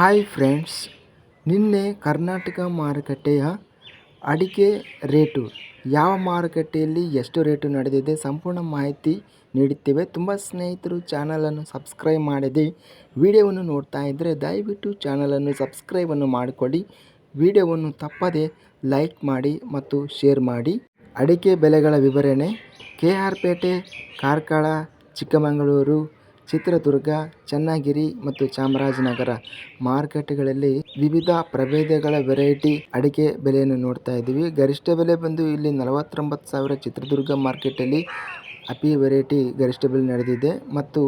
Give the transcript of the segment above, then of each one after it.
Hi friends ನಿನ್ನೆ ಕರ್ನಾಟಕ ಮಾರುಕಟ್ಟೆಯ ಅಡಿಕೆ ರೇಟು. ಯಾವ ಮಾರುಕಟ್ಟೆಯಲ್ಲಿ ಎಷ್ಟು ರೇಟು ನಡೆದಿದೆ ಸಂಪೂರ್ಣ ಮಾಹಿತಿ ನೀಡುತ್ತೇವೆ. ತುಂಬ ಸ್ನೇಹಿತರು ಚಾನಲನ್ನು ಸಬ್ಸ್ಕ್ರೈಬ್ ಮಾಡಿದೆ. ವಿಡಿಯೋವನ್ನು ನೋಡ್ತಾ ಇದ್ದರೆ ದಯವಿಟ್ಟು ಚಾನಲನ್ನು ಸಬ್ಸ್ಕ್ರೈಬನ್ನು ಮಾಡಿಕೊಳ್ಳಿ. ವಿಡಿಯೋವನ್ನು ತಪ್ಪದೆ ಲೈಕ್ ಮಾಡಿ ಮತ್ತು ಶೇರ್ ಮಾಡಿ. ಅಡಿಕೆ ಬೆಲೆಗಳ ವಿವರಣೆ. ಕೆ ಆರ್ ಪೇಟೆ, ಕಾರ್ಕಳ, ಚಿಕ್ಕಮಗಳೂರು ಚಿತ್ರದುರ್ಗ, ಚನ್ನಗಿರಿ ಮತ್ತು ಚಾಮರಾಜನಗರ ಮಾರ್ಕೆಟ್ಗಳಲ್ಲಿ ವಿವಿಧ ಪ್ರಭೇದಗಳ ವೆರೈಟಿ ಅಡಿಕೆ ಬೆಲೆಯನ್ನು ನೋಡ್ತಾ ಇದ್ದೀವಿ. ಗರಿಷ್ಠ ಬೆಲೆ ಬಂದು ಇಲ್ಲಿ ನಲವತ್ತೊಂಬತ್ತು ಸಾವಿರ ಚಿತ್ರದುರ್ಗ ಮಾರ್ಕೆಟಲ್ಲಿ ಅಪಿ ವೆರೈಟಿ ಗರಿಷ್ಠ ಬೆಲೆ ನಡೆದಿದೆ. ಮತ್ತು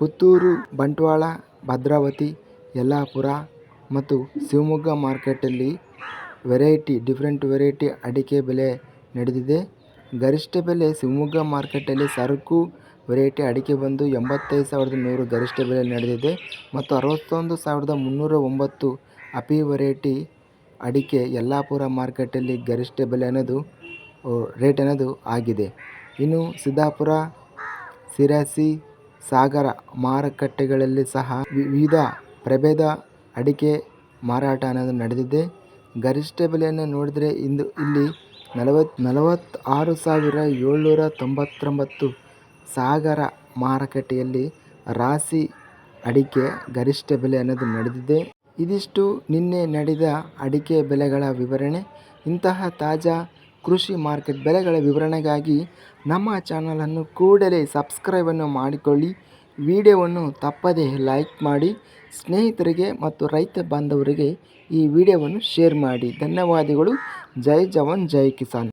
ಪುತ್ತೂರು, ಬಂಟ್ವಾಳ, ಭದ್ರಾವತಿ, ಯಲ್ಲಾಪುರ ಮತ್ತು ಶಿವಮೊಗ್ಗ ಮಾರ್ಕೆಟಲ್ಲಿ ವೆರೈಟಿ, ಡಿಫ್ರೆಂಟ್ ವೆರೈಟಿ ಅಡಿಕೆ ಬೆಲೆ ನಡೆದಿದೆ. ಗರಿಷ್ಠ ಬೆಲೆ ಶಿವಮೊಗ್ಗ ಮಾರ್ಕೆಟಲ್ಲಿ ಸರಕು ವೆರೈಟಿ ಅಡಿಕೆ ಬಂದು ಎಂಬತ್ತೈದು ಸಾವಿರದ ನೂರು ಗರಿಷ್ಠ ಬೆಲೆ ನಡೆದಿದೆ ಮತ್ತು ಅರವತ್ತೊಂದು ಸಾವಿರದ ಮುನ್ನೂರ ಒಂಬತ್ತು ಅಪಿ ವೆರೈಟಿ ಅಡಿಕೆ ಯಲ್ಲಾಪುರ ಮಾರ್ಕೆಟಲ್ಲಿ ಗರಿಷ್ಠ ಬೆಲೆ ಅನ್ನೋದು ರೇಟ್ ಅನ್ನೋದು ಆಗಿದೆ. ಇನ್ನು ಸಿದ್ದಾಪುರ, ಸಿರಸಿ, ಸಾಗರ ಮಾರುಕಟ್ಟೆಗಳಲ್ಲಿ ಸಹ ವಿವಿಧ ಪ್ರಭೇದ ಅಡಿಕೆ ಮಾರಾಟ ಅನ್ನೋದು ನಡೆದಿದೆ. ಗರಿಷ್ಠ ಬೆಲೆಯನ್ನು ನೋಡಿದರೆ ಇಂದು ಇಲ್ಲಿ ನಲವತ್ತು ನಲವತ್ತಾರು ಸಾವಿರ ಏಳ್ನೂರ ತೊಂಬತ್ತೊಂಬತ್ತು ಸಾಗರ ಮಾರುಕಟ್ಟೆಯಲ್ಲಿ ರಾಶಿ ಅಡಿಕೆ ಗರಿಷ್ಠ ಬೆಲೆ ಅನ್ನೋದು ನಡೆದಿದೆ. ಇದಿಷ್ಟು ನಿನ್ನೆ ನಡೆದ ಅಡಿಕೆ ಬೆಲೆಗಳ ವಿವರಣೆ. ಇಂತಹ ತಾಜಾ ಕೃಷಿ ಮಾರ್ಕೆಟ್ ಬೆಲೆಗಳ ವಿವರಣೆಗಾಗಿ ನಮ್ಮ ಚಾನಲನ್ನು ಕೂಡಲೇ ಸಬ್ಸ್ಕ್ರೈಬನ್ನು ಮಾಡಿಕೊಳ್ಳಿ. ವಿಡಿಯೋವನ್ನು ತಪ್ಪದೇ ಲೈಕ್ ಮಾಡಿ, ಸ್ನೇಹಿತರಿಗೆ ಮತ್ತು ರೈತ ಬಾಂಧವರಿಗೆ ಈ ವಿಡಿಯೋವನ್ನು ಶೇರ್ ಮಾಡಿ. ಧನ್ಯವಾದಗಳು. ಜೈ ಜವಾನ್, ಜೈ ಕಿಸಾನ್.